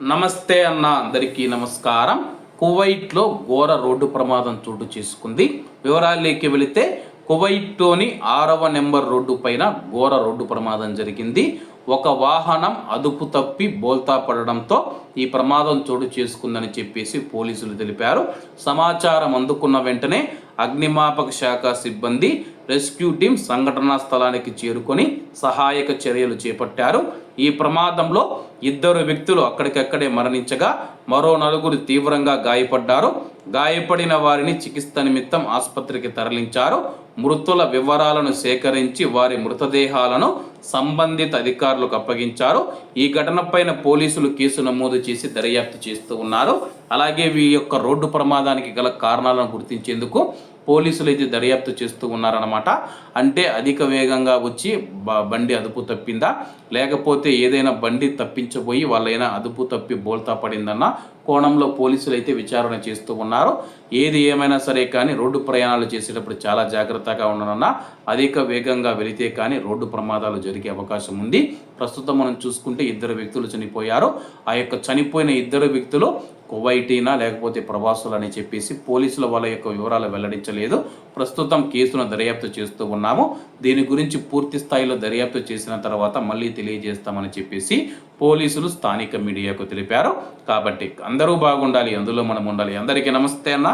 నమస్తే అన్న అందరికీ నమస్కారం. కువైట్లో ఘోర రోడ్డు ప్రమాదం చోటు చేసుకుంది. వివరాల్లోకి వెళితే కువైట్లోని ఆరవ నెంబర్ రోడ్డు పైన ఘోర రోడ్డు ప్రమాదం జరిగింది. ఒక వాహనం అదుపు తప్పి బోల్తా పడడంతో ఈ ప్రమాదం చోటు చేసుకుందని చెప్పేసి పోలీసులు తెలిపారు. సమాచారం అందుకున్న వెంటనే అగ్నిమాపక శాఖ సిబ్బంది రెస్క్యూ టీం సంఘటనా స్థలానికి చేరుకొని సహాయక చర్యలు చేపట్టారు. ఈ ప్రమాదంలో ఇద్దరు వ్యక్తులు అక్కడికక్కడే మరణించగా మరో నలుగురు తీవ్రంగా గాయపడ్డారు. గాయపడిన వారిని చికిత్స నిమిత్తం ఆసుపత్రికి తరలించారు. మృతుల వివరాలను సేకరించి వారి మృతదేహాలను సంబంధిత అధికారులకు అప్పగించారు. ఈ ఘటనపైన పోలీసులు కేసు నమోదు చేసి దర్యాప్తు చేస్తూ ఉన్నారు. అలాగే ఈ యొక్క రోడ్డు ప్రమాదానికి గల కారణాలను గుర్తించేందుకు పోలీసులు అయితే దర్యాప్తు చేస్తూ ఉన్నారన్నమాట. అంటే అధిక వేగంగా వచ్చి బండి అదుపు తప్పిందా? లేకపోతే ఏదైనా బండి తప్పించబోయి వాళ్ళైనా అదుపు తప్పి బోల్తా పడిందన్న కోణంలో పోలీసులు అయితే విచారణ చేస్తూ ఉన్నారు. ఏది ఏమైనా సరే కానీ రోడ్డు ప్రయాణాలు చేసేటప్పుడు చాలా జాగ్రత్తగా ఉండనన్నా అధిక వేగంగా వెళితే కానీ రోడ్డు ప్రమాదాలు జరిగే అవకాశం ఉంది. ప్రస్తుతం మనం చూసుకుంటే ఇద్దరు వ్యక్తులు చనిపోయారు. ఆ యొక్క చనిపోయిన ఇద్దరు వ్యక్తులు కువైటీనా లేకపోతే ప్రవాసులు అని చెప్పేసి పోలీసుల వాళ్ళ యొక్క వివరాలు వెల్లడించలేదు. ప్రస్తుతం కేసును దర్యాప్తు చేస్తూ ఉన్నాము. దీని గురించి పూర్తి స్థాయిలో దర్యాప్తు చేసిన తర్వాత మళ్ళీ తెలియజేస్తామని చెప్పేసి పోలీసులు స్థానిక మీడియాకు తెలిపారు. కాబట్టి అందరూ బాగుండాలి అందులో మనం ఉండాలి. అందరికీ నమస్తే అన్న.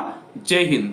జై హింద్.